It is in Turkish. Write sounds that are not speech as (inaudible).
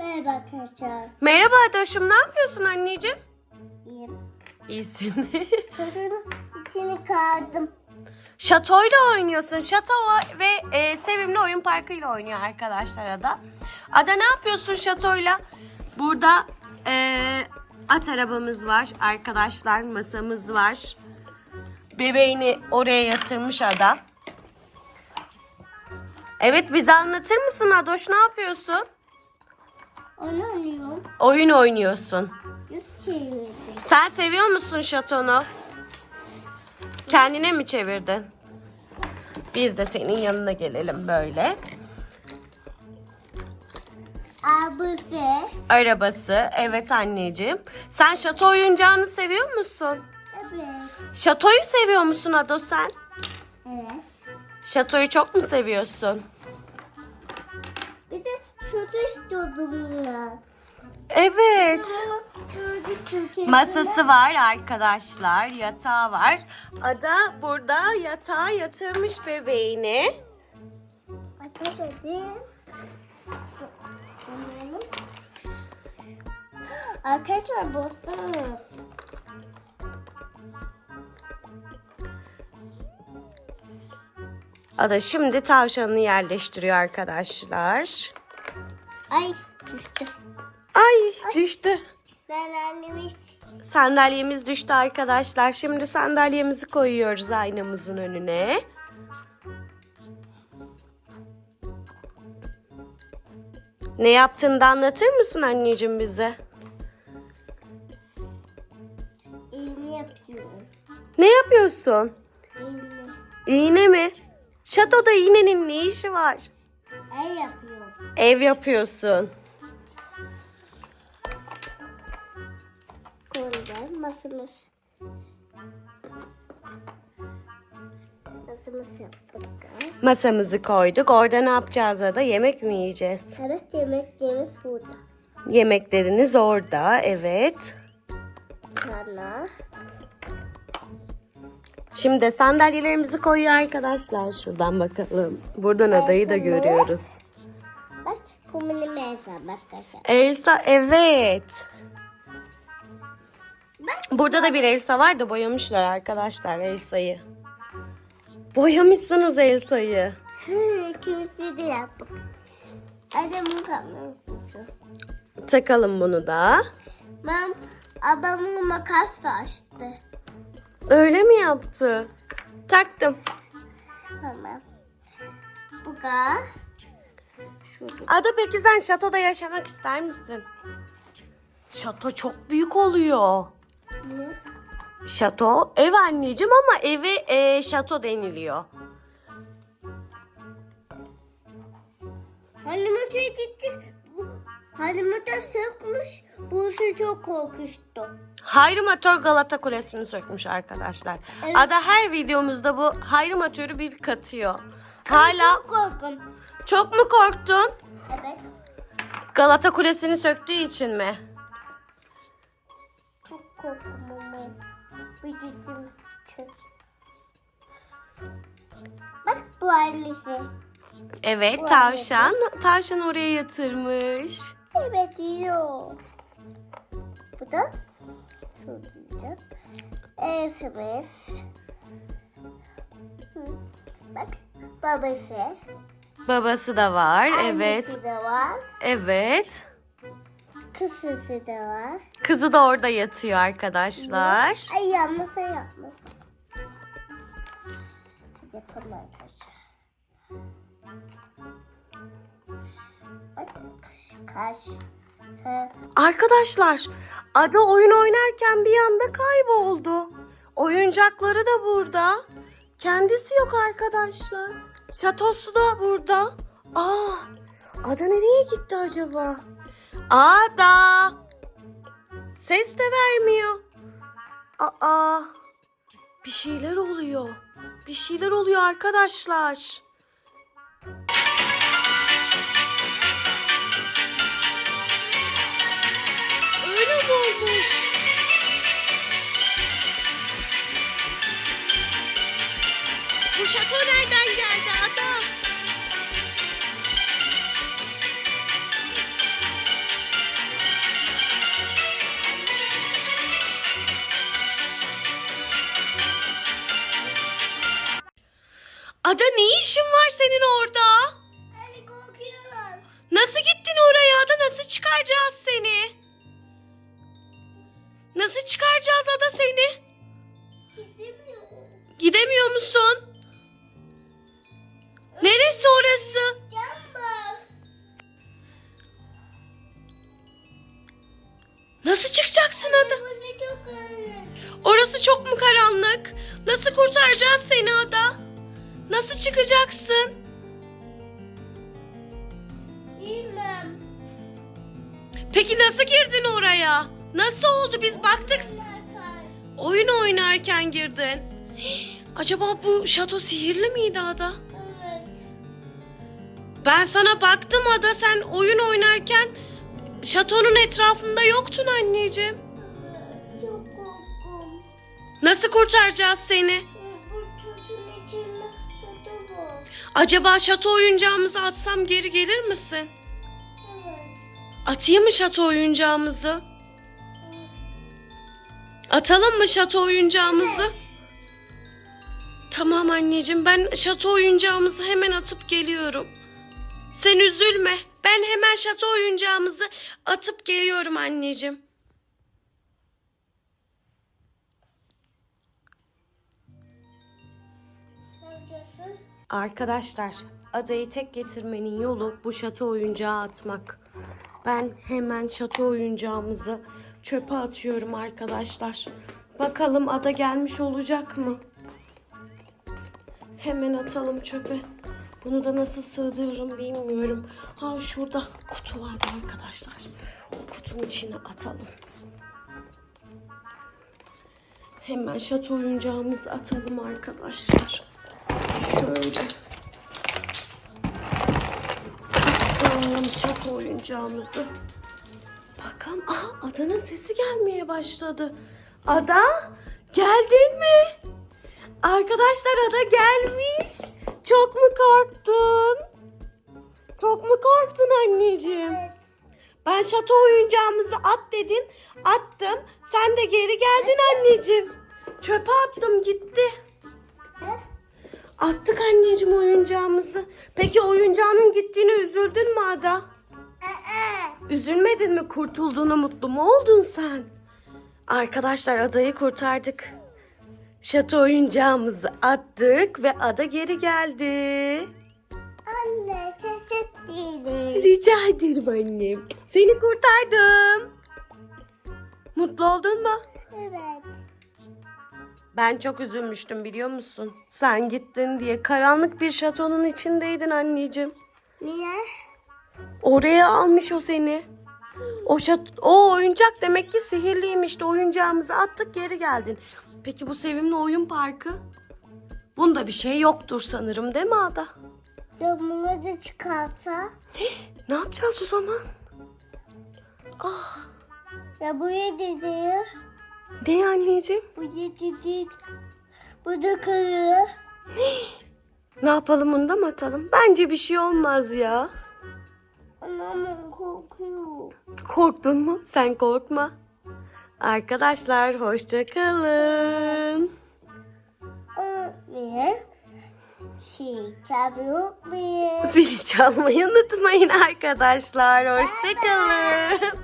Merhaba arkadaşlar. Merhaba Adoş'um ne yapıyorsun anneciğim? İyiyim. İyisin. (laughs) (laughs) Çocuğun içini kaldım. Şatoyla oynuyorsun. Şato ve e, Sevimli Oyun Parkı'yla oynuyor arkadaşlar Ada. Ada ne yapıyorsun şatoyla? Burada e, at arabamız var arkadaşlar. Masamız var. Bebeğini oraya yatırmış Ada. Evet bize anlatır mısın Adoş ne yapıyorsun? Onu oynuyorum. Oyun oynuyorsun. Çevirdim. Sen seviyor musun şatonu? Kendine mi çevirdin? Biz de senin yanına gelelim böyle. Abisi. Arabası. Evet anneciğim. Sen şato oyuncağını seviyor musun? Evet. Şatoyu seviyor musun Ado sen? Evet. Şatoyu çok mu seviyorsun? Çocuğu istiyordum. Evet. Masası var arkadaşlar. Yatağı var. Ada burada yatağa yatırmış bebeğini. Arkadaşlar bozduğumuz. Ada şimdi tavşanını yerleştiriyor arkadaşlar. Ay düştü. Ay düştü. Ben annemiz. Sandalyemiz düştü arkadaşlar. Şimdi sandalyemizi koyuyoruz aynamızın önüne. Ne yaptığını da anlatır mısın anneciğim bize? İğne yapıyorum. Ne yapıyorsun? İğne. İğne mi? Şatoda iğnenin ne işi var? Ev yapıyorsun. Koyacağız masamız. Masamız yaptık. Masamızı koyduk. Orada ne yapacağız da yemek mi yiyeceğiz? Evet yemeklerimiz burada. Yemekleriniz orada. Evet. Sonra Şimdi sandalyelerimizi koyuyor arkadaşlar. Şuradan bakalım. Buradan adayı da görüyoruz. Bu benim. Elsa evet. Burada da bir Elsa var da boyamışlar arkadaşlar Elsa'yı. Boyamışsınız Elsa'yı. kimse de yaptık. Hadi bunu kapmıyorsun. Takalım bunu da. Ben ablamın makas açtı. Öyle mi yaptı? Taktım. Tamam. Bu da şurada. Ada peki sen şatoda yaşamak ister misin? Şato çok büyük oluyor. Ne? Şato ev anneciğim ama eve e, şato deniliyor. Halimete gittik. Bu Halimete sökmüş. Bu şey çok korkuştu. Hayri Matör Galata Kulesi'ni sökmüş arkadaşlar. Evet. Ada her videomuzda bu Hayri Matör'ü bir katıyor. Hala Çok korkum. Çok mu korktun? Evet. Galata Kulesi'ni söktüğü için mi? Çok korkum ama. Bir cicim çok. Bak bu annesi. Evet Bu tavşan. Tavşan oraya yatırmış. Evet yiyor. Bu da yiyecek. SMS. Hı. Bak babası. Babası da var. Evet. Annesi de var. Evet. Kısası da var. Kızı da orada yatıyor arkadaşlar. Ay. Hadi yapalım arkadaşlar. Kaş Arkadaşlar Ada oyun oynarken bir anda kayboldu. Oyuncakları da burada. Kendisi yok arkadaşlar. Şatosu da burada. Aa, Ada nereye gitti acaba? Ada. Ses de vermiyor. Aa, bir şeyler oluyor. Bir şeyler oluyor arkadaşlar. Ada ne işin var senin orada? Anne korkuyorum. Nasıl gittin oraya Ada? Nasıl çıkaracağız seni? Nasıl çıkaracağız Ada seni? Çizemiyorum. Gidemiyor musun? Neresi orası? Can bak. Nasıl çıkacaksın Ada? Burası çok önemli. Orası çok mu karanlık? Nasıl kurtaracağız seni Ada? Nasıl çıkacaksın? Bilmem. Peki nasıl girdin oraya? Nasıl oldu biz baktık oyun oynarken girdin. (gasps) Acaba bu şato sihirli miydi Ada? Evet. Ben sana baktım Ada sen oyun oynarken şatonun etrafında yoktun anneciğim. Evet. Çok korktum. Nasıl kurtaracağız seni? Acaba şato oyuncağımızı atsam geri gelir misin? Evet. Atayım mı şato oyuncağımızı? Atalım mı şato oyuncağımızı? Tamam anneciğim ben şato oyuncağımızı hemen atıp geliyorum. Sen üzülme. Ben hemen şato oyuncağımızı atıp geliyorum anneciğim. Arkadaşlar adayı tek getirmenin yolu bu şato oyuncağı atmak. Ben hemen şato oyuncağımızı çöpe atıyorum arkadaşlar. Bakalım ada gelmiş olacak mı? Hemen atalım çöpe. Bunu da nasıl sığdırırım bilmiyorum. Ha şurada kutu vardı arkadaşlar. O kutunun içine atalım. Hemen şato oyuncağımızı atalım arkadaşlar. Şöyle. Alalım şato oyuncağımızı. Bakalım. Aha Ada'nın sesi gelmeye başladı. Ada geldin mi? Arkadaşlar Ada gelmiş. Çok mu korktun? Çok mu korktun anneciğim? Ben şato oyuncağımızı at dedin. Attım. Sen de geri geldin anneciğim. Çöpe attım gitti. Attık anneciğim oyuncağımızı. Peki oyuncağının gittiğine üzüldün mü Ada? Ee, Üzülmedin mi? Kurtulduğuna mutlu mu oldun sen? Arkadaşlar adayı kurtardık. Şato oyuncağımızı attık ve ada geri geldi. anne teşekkür ederim. Rica ederim annem. Seni kurtardım. Mutlu oldun mu? Evet. Ben çok üzülmüştüm biliyor musun? Sen gittin diye karanlık bir şatonun içindeydin anneciğim. Niye? Oraya almış o seni. O şat o oyuncak demek ki sihirliymiş de oyuncağımızı attık geri geldin. Peki bu sevimli oyun parkı? Bunda bir şey yoktur sanırım değil mi Ada? Camını da çıkarsa. Ne yapacağız o zaman? Ah, Ya buraya diziyor. Ne anneciğim? Bu dizik. Bu da kırıyor. Ne yapalım bunu da mı atalım? Bence bir şey olmaz ya. Anam korkuyor. Korktun mu? Sen korkma. Arkadaşlar hoşça kalın. Ve şey çalıyor mu? Zili çalmayı unutmayın arkadaşlar. Hoşça kalın.